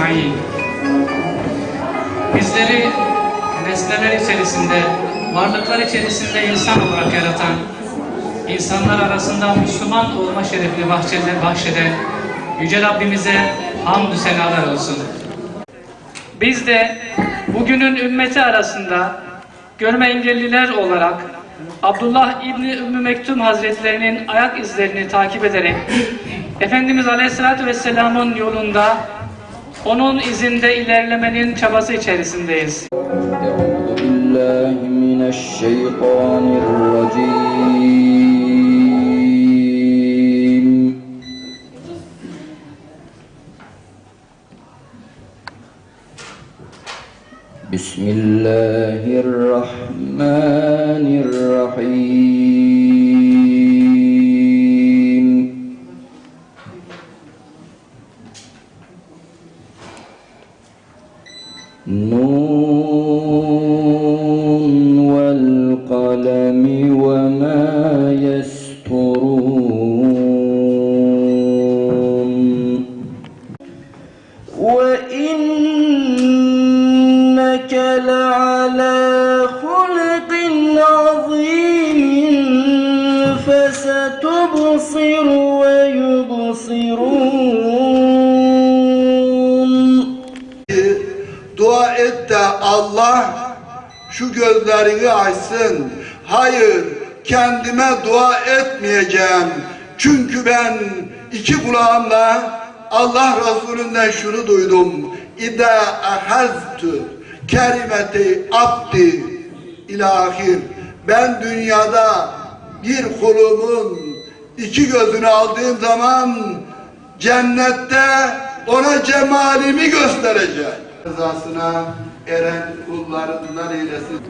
ecmaîn. Bizleri nesneler içerisinde, varlıklar içerisinde insan olarak yaratan, insanlar arasında Müslüman olma şerefini bahşeden, bahşeden Yüce Rabbimize hamdü senalar olsun. Biz de bugünün ümmeti arasında görme engelliler olarak Abdullah İbni Ümmü Mektum Hazretlerinin ayak izlerini takip ederek Efendimiz Aleyhisselatü Vesselam'ın yolunda onun izinde ilerlemenin çabası içerisindeyiz. Bismillahirrahmanirrahim نون والقلم وما يسطرون وإنك لعلى خلق عظيم فستبصر ويبصرون. Allah şu gözlerini açsın. Hayır, kendime dua etmeyeceğim. Çünkü ben iki kulağımla Allah Resulünden şunu duydum. İde ahaztu kerimeti abdi ilahir. Ben dünyada bir kulumun iki gözünü aldığım zaman cennette ona cemalimi göstereceğim. Rızasına eren kullarından eylesin.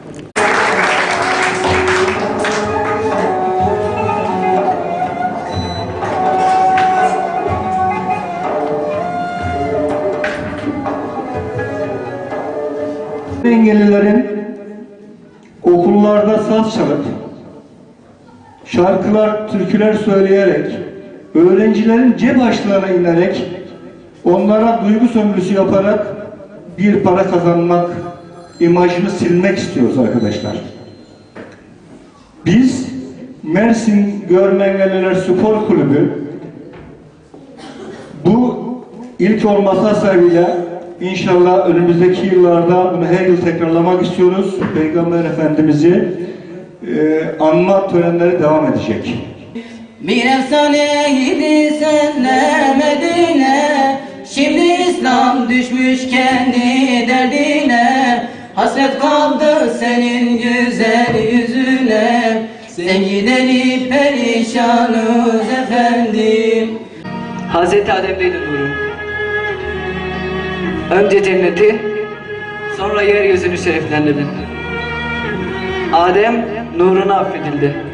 Engellilerin okullarda saz çalıp, şarkılar, türküler söyleyerek, öğrencilerin cep açlarına inerek, onlara duygu sömürüsü yaparak bir para kazanmak imajını silmek istiyoruz arkadaşlar. Biz Mersin Görme Engelliler Spor Kulübü bu ilk olması hasebiyle inşallah önümüzdeki yıllarda bunu her yıl tekrarlamak istiyoruz. Peygamber Efendimiz'i e, anma törenleri devam edecek. Bir efsaneydi senle düşmüş kendi derdine Hasret kaldı senin güzel yüzüne Sen gideri perişanız efendim Hazreti Adem'deydi nuru. Önce cenneti, sonra yeryüzünü şereflendirdi. Adem nuruna affedildi.